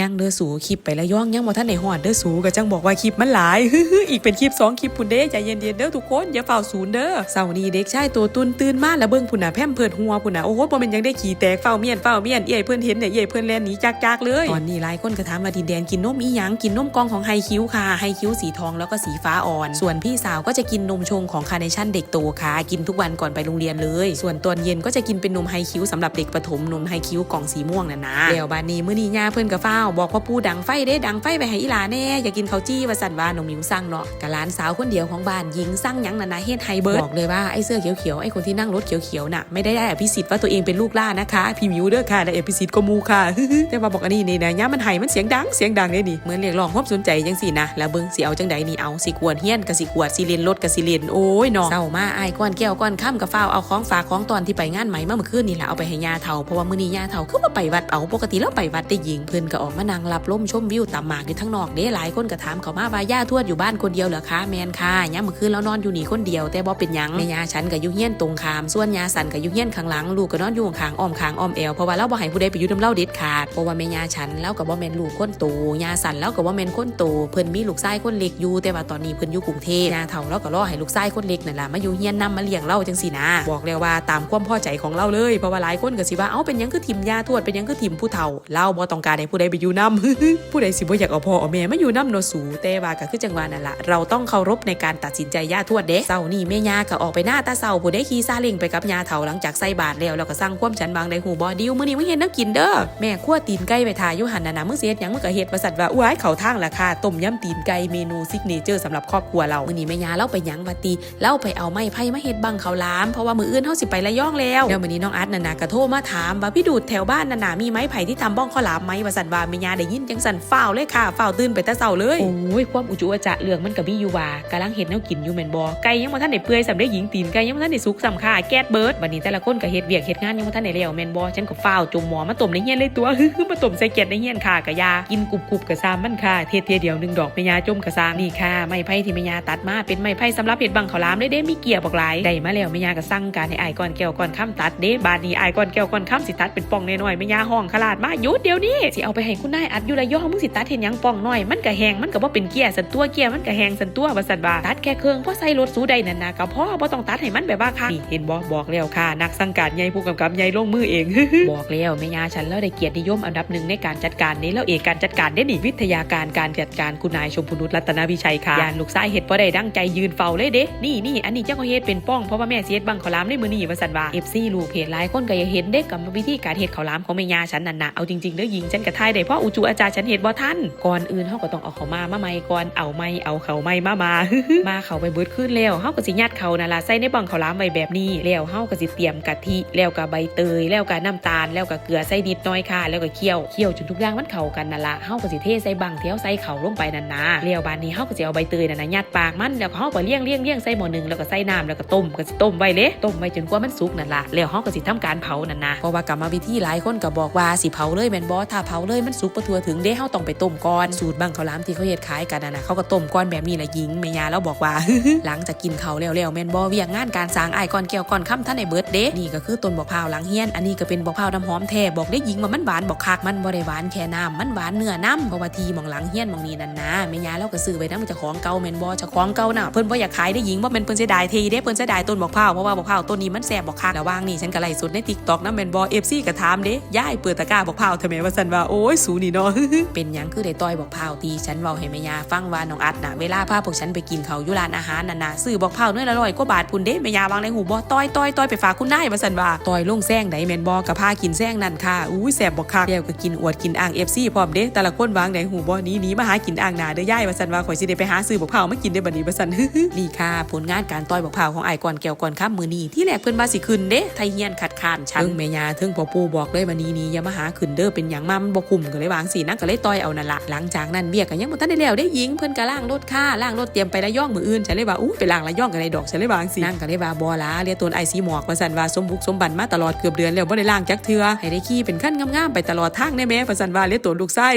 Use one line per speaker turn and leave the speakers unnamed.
ยังเด้อสูคลิปไประย่องยังบ่ทันได้ฮอดเด้อสูก็จังบอกว่าคลิปมันหลายฮึอีกเป็นคลิปสองคลิปพุ่นเด้ใจเย็นๆเด้อทุกคนอย่าเฝ้าศูนย์เด้อเสาร์นี้เด็กชายตัวตุนตื่นมาแล้วเบิ่งพุ่นน่ะแพมเพิดหัวพุ่นน่ะโอ้โหบ่แม่นยังได้ขี่แตกเฝ้าเมียนเฝ้าเมียนเอ้ยเพิ่นเห็นเนี่ยเอ้ยเพิ่นแล่นหนีจากๆเลยตอนนี้หลายคนก็ถามว่าดินแดนกินนมอีหยังกินนมกล่องของไฮคิวค่ะไฮคิวสีทองแล้วก็สีฟ้าอ่อน ส่วนพี่สาวก็จะกินนมชงของคาร์เนชั่นเด็กโตค่ะกินทุกวันก่อนไปโรงเรียนเลย ส่วนตอนเย็นก็จะกินเป็นนมไฮคิวสำหรับเด็กประถมนมไฮคิวกล่องสีม่วงน่ะนะแล้วบานนี้มื้อนี้ย่าเพิ่นก็ฟ้าวบอกว่าปูดังไฟเด้ดังไฟไปให้อีหลาแน่อยากกินข้าวจี้ว่าสั่นว่าน้องมิวสั่งเนาะกะหลานสาวคนเดียวของบ้านหญิงสั่งยังน่ะนะเฮ็ดไฮเบิร์ดบอกเลยว่าไอ้เสื้อเขียวๆไอ้คนที่นั่งรถเขียวๆน่ะไม่ได้ได้อภิสิทธิ์ว่าตัวเองเป็นลูกล่านะคะพี่มิวเด้อค่ะได้อภิสิทธิ์ก็มูค่ะแต่ว่าบอกอันนี้นี่นะย่ามันไห้มันเสียงดังเสียงดังเลยนี่เหมือนเรียกร้องความสนใจจังสี่นะแล้วเบิ่งสิเอาจังใดนี่เอาสิกวดเฮียนกับสิกวดสิเรียนรถกับสิเรียนโอ้ยเนาะเศร้ามาไอ้ก้อนแก้วก้อนข้ามกับฟ้าวเอาของฝากของตอนที่ไปงานใหม่เมื่อคืนนี่แหละเอาไปให้ย่าเฒ่าเพราะว่ามื้อนี้ย่าเฒ่าคือว่าไปวัดเอาปกติแล้วไปวัดได้หญิงเพิ่นก็ออกมานั่งรับล่มชมวิวตามหมากอยู่ทั้งนอกเด้หลายคนก็ถามเขามาว่าย่าทวดอยู่บ้านคนเดียวเหรอคะแมนค่ะย่าเมื่อคืนแล้วนอนอยู่นี่คนเดียว แต่บ่เป็นยังแม่ยาฉันก็อยู่เฮียนตรงข้ามส่วนยาสันก็อยู่เฮียนข้างหลังลูกก็นอนอยู่ข้างอ้อมข้างอ้อมแอวเพราะว่าเราบ่ให้ผู้ใดไปยู่นํเล่าเด็ดขาดเพราะว่าแม่ยาฉันแล้วก็บ่แมนลูกคนโตยาสันแล้วก็บ่แมนคนโตเพิ่นมีลูกชายคนเล็กอยู่แต่ว่าตอนนี้เพิ่นอยู่กรุงเทพยาเฒ่าแล้วก็รอให้ลูกชายคนเล็กนั่นล่ะมาอยู่เฮียนนำมาเลี้ยงเราจังซี่นะบอกแล้วว่าตามความพอใจของเราเลยเพราะว่าหลายคนก็สิว่าเอ้าเป็นยังคือทิมยาทวดเป็นยังคือทิมผู้เฒ่าเราบ่ต้องการให้ผู้ใดไปอยู่นํผู้ใดสิบ่อยากเอาพ่อเอาแม่มาอยู่นํเนาะสูแต่ว่าก็คือจังหวะนั่นละเราต้องเคารพในการตัดสินใจย่าทวดเด้เช้านี้แม่ย่าก็ออกไปหน้าตาเช้าผู้ใดขี่ซาเล้งไปกับยาเฒ่าหลังจากใส่บาตรแล้วแล้วก็สั่งควมฉันบางในหูบ่ดิวมื้อนี้มึงเฮ็ดแนวกินเด้อแม่คั่วตีนไก่ไปทาอยู่หันนะนะมึงเสิเฮ็ดยังมึงก็เฮ็ดว่าซั่นว่าอุ้ยเขาทางล่ะค่ะต้มยำตีนไก่เมนูซิกเนเจอร์สำหรับครอบครัวเรามื้อนี้แม่ย่าเราไปยังว่าติเราไปเอาไม้ไผ่มาเฮ็ดบังเขาวหลามเพราะว่ามืออื่นเฮาสิไประย่องแล้วเดี๋ยวมื้อนี้น้องอาร์ตน่ะนะก็โทรมาถามว่าพี่ดูดแถวบ้านน่ะนะมีไม้ไผ่ที่ทำบ้องข้าวหลามไหมว่าซั่นว่าแม่ยาได้ยินจังซั่นฟ้าวเลยค่ะฟ้าวตื่นไปแต่เช้าเลย โอ้ยความอุจุอจะเรื่องมันก็มีอยู่ว่ากำลังเฮ็ดแนวกินอยู่แมนบ่ไก่ยังบ่ทันได้เปื่อยสำได้หญิงตีนไก่ยังบ่ทันได้สุกสำค่ะแก๊สเบิร์ดวันนี้แต่ละคนก็เฮ็ดเวียกเฮ็ดงานยังบ่ทันได้แล้วแมนบ่ฉันก็ฟ้าวจมหมอมาต้มในเฮียนเลยตัวฮึมาต้มใส่แก๊สในเฮียนค่ะกะยากินกรุบๆกะซามมันค่ะเทเทเดียวหนึ่งดอกแม่ยาจมกะซามนี่ค่ะไม้ไผ่ที่แม่ยาตัดมาเป็นไม้ไผ่สำหรับเฮ็ดบังข้าวหลามได้เด้มีเกียร์บอกหลายได้มาแล้วแม่ยาก็สั่งการให้อายก่อนแก้วก่อนค่ำตัดเด้บาดนี้อายก่อนแก้วก่อนค่ำสิตัดเป็นป่องน้อยๆแม่ยาห้องขลาดมาหยุดเดี๋ยวนี้สิเอาไปให้คุณนายอัดอยู่ระยองมึงสิตัดเห็นยังป่องหน้อย มันก็แหงมันก็บ่เป็นเกียร์สันตัวเกียร์มันก็แหงสันตัวว่าสันว่าตัดแค่เครื่องเพราะใส่รถสู้ได้นั่นนะก็พอบ่ต้องตัดให้มันแบบว่าค่ะนี่เห็นบ่บอกแล้วค่ะ นักสังกัดใหญ่ผู้กำกับใหญ่ลงมือเอง บอกแล้วแม่ยาฉันแล้วได้เกียรตินิยมอันดับหนึ่งในการจัดการนี้แล้วเอกการจัดการได้นี่วิทยาการการจัดการคุณนายชมพูนุชรัตนวิชัยค่ะยานลูกชายเฮ็ดบ่ได้ดั้งใจยืนเฝ้าเลยเด้นี่นี่อันนี้เจ้าก็เฮ็ดเป็นป้องเพราะว่าแม่สิเฮ็ดบังข้าวหลามในมือนี้ว่าซั่นว่า FC ลูกเพจหลายคนก็อยากเห็นเด็กกับวิธีการเฮ็ดข้าวหลามของแม่ยาฉันนั่นนะเอาจริงๆเด้อหญิงฉันก็ทายได้พราะอุจูอาจารย์ฉันเฮ็ดบ่ทันก่อนอื่นเฮาก็ต้องเอาเขามามาใหม่ก่อนเอาไม้เอาเขาไม้มามามาเขาไปเบิดขึ้นแล้วเฮาก็สิยัดเขานั่นล่ะใส่ในบังเขาวหลามไว้แบบนี้แล้วเฮาก็สิเตรียมกะทิแล้วก็ใบเตย แล้วก็น้ำตาล แล้วก็เกลือใส่นิดหน้อยค่ะ แล้วก็เคี่ยวเคี่ยวจนทุกอย่างมันเข้ากันนั่นล่ะเฮาก็สิเทใส่บังเที่เฮาใส่เข้าลงไปนั่นนะแล้ยวบานนี้เฮาก็สิเอาใบเตยนั่นน่ะยัดปากมันแล้วก็เฮาก็เลี้ยงเลี้ยงเลี้ยงใส่หม้อหนึงแล้วก็ใส่น้ำแล้วก็ต้มก็สิต้มไว้เด้ต้มไว้จนกว่ามันสุกนั่นละแล้วเฮาก็สิทำการเผานั่นนะเพราะว่ากรรมวิธีหลายคนก็บอกว่าสิเผาเลยแม่นบ่ถ้าเผาเลยมันสุกบ่ทั่วถึงเด้เฮาต้องไปต้มก่อนสูตรบังข้าวหลามที่เขาเฮ็ดขายกันนะเขาก็ต้มก่อนแบบนี้แหละหญิงแม่ยาแล้วบอกว่า หลังจากกินเขาแล้วแล้วแม่นบ่เวียงงานการสร้างไอ้ก่อนแก้วก่อนค่ำท่านในเบิร์ดเด้นี่ก็คือต้นบอกพาวหลังเฮียนอันนี้ก็เป็นบอกพาวน้ำหอมแท้บอกได้หญิงว่ามันหวานบอกคักมันบ่ได้หวานแค่น้ำมันหวานเนื้อน้ำเพราะว่าทีมองหลังเฮียนมองนี้นั่นนะแม่ยาเราก็ซื้อไว้นำเจ้าของเก่าแม่นบ่จ้าของเก่าน่ะเพิ่นบ่อยากขายได้หญิงว่าแม่นเพิ่นเสียดายทีเด้เพิ่นเสียดายต้นบอกพาวเพราะว่าบอกพาวต้นนี้มันแซ่บบอกคักระหว่างนี่ฉันก็ไล่สุดใน TikTok นำแม่นบ่ FC ก็ถามเด้ยายเปิดตะกร้าบอกพาวทำไมว่าซั่นว่าโอ้ยสูนี่เนาะเป็นหยังคือได้ต้อยบอกพร้าวตีฉันเว้าให้แม่ยาฟังว่าน้องอัดน่ะเวลาพาพวกฉันไปกินข้าวอยู่ร้านอาหารน่ะนะซื้อบอกพร้าวเนื้อละร้อยกว่าบาทพุ่นเด้แม่ยาวางในหูบ่ต้อยต้อยต้อยไปฝากคุณนายว่าซั่นว่าต้อยลงแซงไดแม่นบ่ก็พากินแซงนั่นค่ะอุ้ยแซ่บบ่คักแล้วก็กินอวดกินอ่าง FC พร้อมเด้แต่ละคนวางในหูบ่หนี้นี้มาหากินอ่างหน้าเด้อยายว่าซั่นว่าข่อยสิได้ไปหาซื้อบอกพร้าวมากินได้บัดนี้ว่าซั่นนี่ค่ะผลงานการต้อยบอกพร้าวของอ้ายก่อนแก้วก่อนค่ำมื้อนี้ที่แรกเพิ่นว่าสิขึ้นเด้ไทเฮียนคัดค้านฉันเทิงแม่ยาเทิงพ่อปู่บอกเลยวันนี้นี้อย่ามาหาขึ้นเด้อเป็นหยังมามันบ่คุ้มก็เลยวางสีนักก็เลยต่อยเอานั่นละหลังจากนั้นเบี้ยก็ยังบ่ทันได้แล้วได้ยิงเพิ่นก็ล่างรถค่าล่างรถเตรียมไประย่องมืออื่นฉันเลยว่าอู้ไปล่างระย่องกันในดอกฉันเลยวางสินั่งก็เลยว่าบ่ล่ะเรียกตัวไอซีหมอกว่าซั่นว่าสมบุกสมบันมาตลอดเกือบเดือนแล้วบ่ได้ล่างจักเทื่อให้ได้ขี่เป็นขั้นงามๆไปตลอดทางแน่แม่ว่าซั่นว่าเรียกตัวลูกไส้